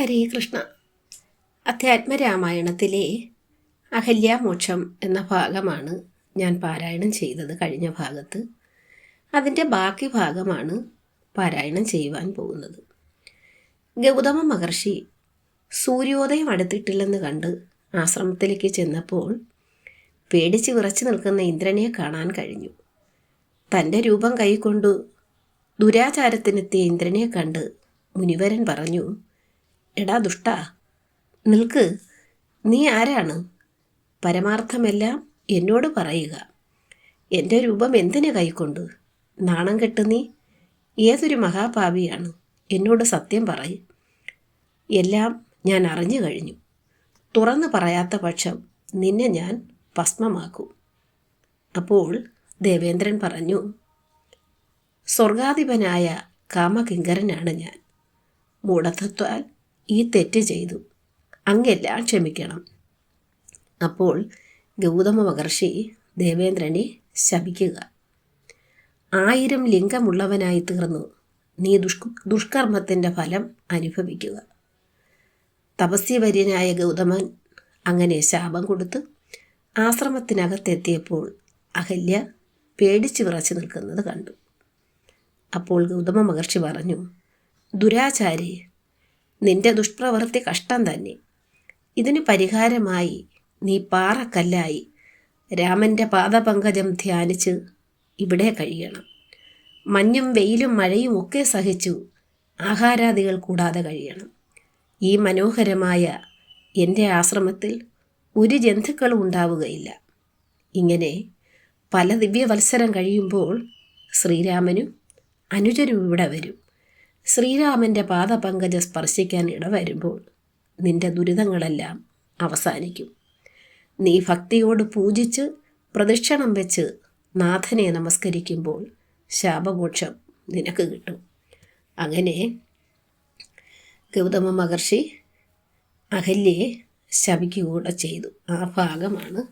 ഹരേ കൃഷ്ണ. അധ്യാത്മരാമായണത്തിലെ അഹല്യാമോക്ഷം എന്ന ഭാഗമാണ് ഞാൻ പാരായണം ചെയ്തത് കഴിഞ്ഞ ഭാഗത്ത്. അതിന്റെ ബാക്കി ഭാഗമാണ് പാരായണം ചെയ്യുവാൻ പോകുന്നത്. ഗൗതമ മഹർഷി സൂര്യോദയം അടുത്തിട്ടില്ലെന്ന് കണ്ട് ആശ്രമത്തിലേക്ക് ചെന്നപ്പോൾ പേടിച്ച് വിറച്ചു നിൽക്കുന്ന ഇന്ദ്രനെ കാണാൻ കഴിഞ്ഞു. തന്റെ രൂപം കൈക്കൊണ്ടു ദുരാചാരത്തിനെത്തിയ ഇന്ദ്രനെ കണ്ട് മുനിവരൻ പറഞ്ഞു എടാ ദുഷ്ട നിൽക്ക്. നീ ആരാണ്? പരമാർത്ഥമെല്ലാം എന്നോട് പറയുക. എന്റെ രൂപം എന്തിന് കൈക്കൊണ്ട്? നാണം കെട്ട് നീ ഏതൊരു മഹാഭാവിയാണ് എന്നോട് സത്യം പറയും. എല്ലാം ഞാൻ അറിഞ്ഞു കഴിഞ്ഞു. തുറന്നു പറയാത്ത പക്ഷം നിന്നെ ഞാൻ ഭസ്മമാക്കും. അപ്പോൾ ദേവേന്ദ്രൻ പറഞ്ഞു സ്വർഗാധിപനായ കാമകിങ്കരനാണ് ഞാൻ. മൂഢത്വത്താൽ ഈ തെറ്റ് ചെയ്തു. അങ്ങെല്ലാം ക്ഷമിക്കണം. അപ്പോൾ ഗൗതമ മഹർഷി ദേവേന്ദ്രനെ ശപിക്കുക. ആയിരം ലിംഗമുള്ളവനായി തീർന്നു. നീ ദുഷ് ദുഷ്കർമ്മത്തിന്റെ ഫലം അനുഭവിക്കുക. തപസ്യവര്യനായ ഗൗതമൻ അങ്ങനെ ശാപം കൊടുത്ത് ആശ്രമത്തിനകത്തെത്തിയപ്പോൾ അഹല്യ പേടിച്ചു വിറച്ചു നിൽക്കുന്നത് കണ്ടു. അപ്പോൾ ഗൗതമ മഹർഷി പറഞ്ഞു ദുരാചാരി നിന്റെ ദുഷ്പ്രവൃത്തി കഷ്ടം തന്നെ. ഇതിന് പരിഹാരമായി നീ പാറക്കല്ലായി രാമന്റെ പാദപങ്കജം ധ്യാനിച്ച് ഇവിടെ കഴിയണം. മഞ്ഞും വെയിലും മഴയും ഒക്കെ സഹിച്ചു ആഹാരാദികൾ കൂടാതെ കഴിയണം. ഈ മനോഹരമായ എന്റെ ആശ്രമത്തിൽ ഒരു ജന്തുക്കളും ഉണ്ടാവുകയില്ല. ഇങ്ങനെ പല ദിവ്യവത്സരം കഴിയുമ്പോൾ ശ്രീരാമനും അനുജനും ഇവിടെ വരും. ശ്രീരാമന്റെ പാദപങ്കജ സ്പർശിക്കാൻ ഇടവരുമ്പോൾ നിന്റെ ദുരിതങ്ങളെല്ലാം അവസാനിക്കും. നീ ഭക്തിയോട് പൂജിച്ച് പ്രദക്ഷിണം വെച്ച് നാഥനെ നമസ്കരിക്കുമ്പോൾ ശാപമോക്ഷം നിനക്ക് കിട്ടും. അങ്ങനെ ഗൗതമ മഹർഷി അഹല്യയെ ശപിക്കുകകൂടെ ചെയ്തു. ആ ഭാഗമാണ്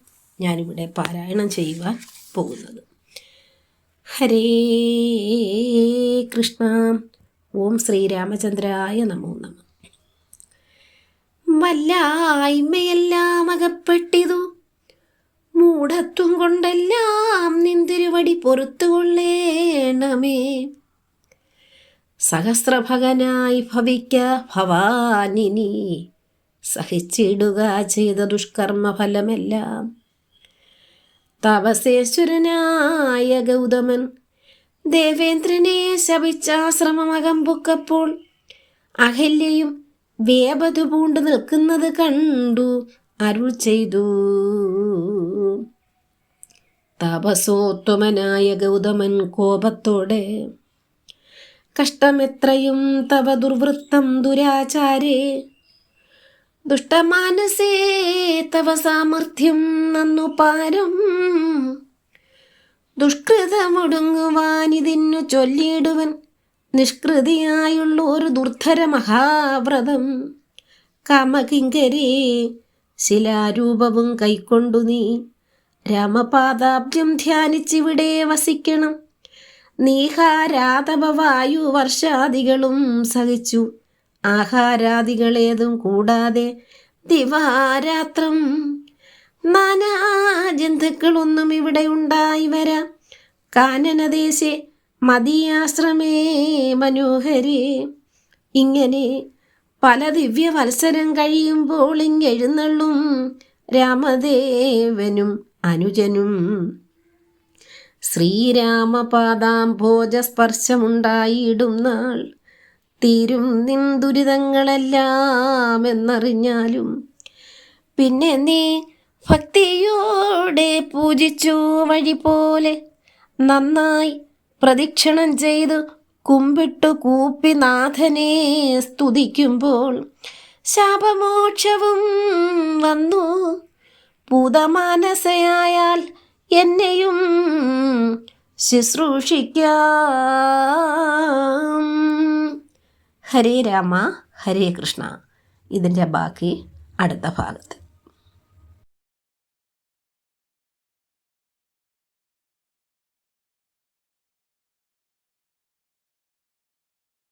ഞാനിവിടെ പാരായണം ചെയ്യുവാൻ പോകുന്നത്. ഹരേ കൃഷ്ണ. ഓം ശ്രീരാമചന്ദ്രായ നമോ നമ. വല്ലായ്മയെല്ലാം അകപ്പെട്ടിതു. മൂഢത്വം കൊണ്ടെല്ലാം നിന്തിരുവടി പൊറത്തുകൊള്ളേണമേ. സഹസ്രഭകനായി ഭവിക്ക ഭവാനിനി. സഹിച്ചിടുക ചെയ്ത ദുഷ്കർമ്മഫലമെല്ലാം. തപസേശ്വരനായ ഗൗതമൻ ദേവേന്ദ്രനെ ശപിച്ചാശ്രമമകം പൊക്കപ്പോൾ അഹല്യയും വേപതു പൂണ്ടു നിൽക്കുന്നത് കണ്ടു അരുൾ ചെയ്തു. തപസോത്വമനായ ഗൗതമൻ കോപത്തോടെ കഷ്ടമെത്രയും തവ ദുർവൃത്തം ദുരാചാരേ ദുഷ്ടമാനസേ തവ സാമർഥ്യം നന്നു പാരം. ദുഷ്കൃതമൊടുങ്ങുവാനിതിന്നു ചൊല്ലിയിടുവൻ നിഷ്കൃതിയായുള്ള ഒരു ദുർധര മഹാവ്രതം. കാമകിങ്കരേ ശിലാരൂപവും കൈക്കൊണ്ടു നീ രാമപാദാബ്ജം ധ്യാനിച്ചിവിടെ വസിക്കണം. നീഹാരാതപവായു വർഷാദികളും സഹിച്ചു. ആഹാരാദികളേതും കൂടാതെ ദിവാരാത്രം. നാനാ ജന്തുക്കളൊന്നും ഇവിടെ ഉണ്ടായി വരാം. കാനനദേശെ മതിയാശ്രമേ മനോഹരി. ഇങ്ങനെ പല ദിവ്യ മത്സരം കഴിയുമ്പോൾ ഇങ്ങെഴുന്നള്ളും രാമദേവനും അനുജനും. ശ്രീരാമപാദാം ഭോജസ്പർശമുണ്ടായിടും നാൾ. തീരും നിൻ ദുരിതങ്ങളെല്ലാം എന്നറിഞ്ഞാലും പിന്നെ നീ ഭക്തിയോടെ പൂജിച്ചു വഴി പോലെ നന്നായി പ്രദക്ഷിണം ചെയ്ത് കുമ്പിട്ടു കൂപ്പി നാഥനെ സ്തുതിക്കുമ്പോൾ ശാപമോക്ഷവും വന്നു. പൂതമാനസയായാൽ എന്നെയും ശുശ്രൂഷിക്കാം. ഹരേ രാമ ഹരേ കൃഷ്ണ. ഇതിന്റെ ബാക്കി അടുത്ത ഭാഗത്ത്.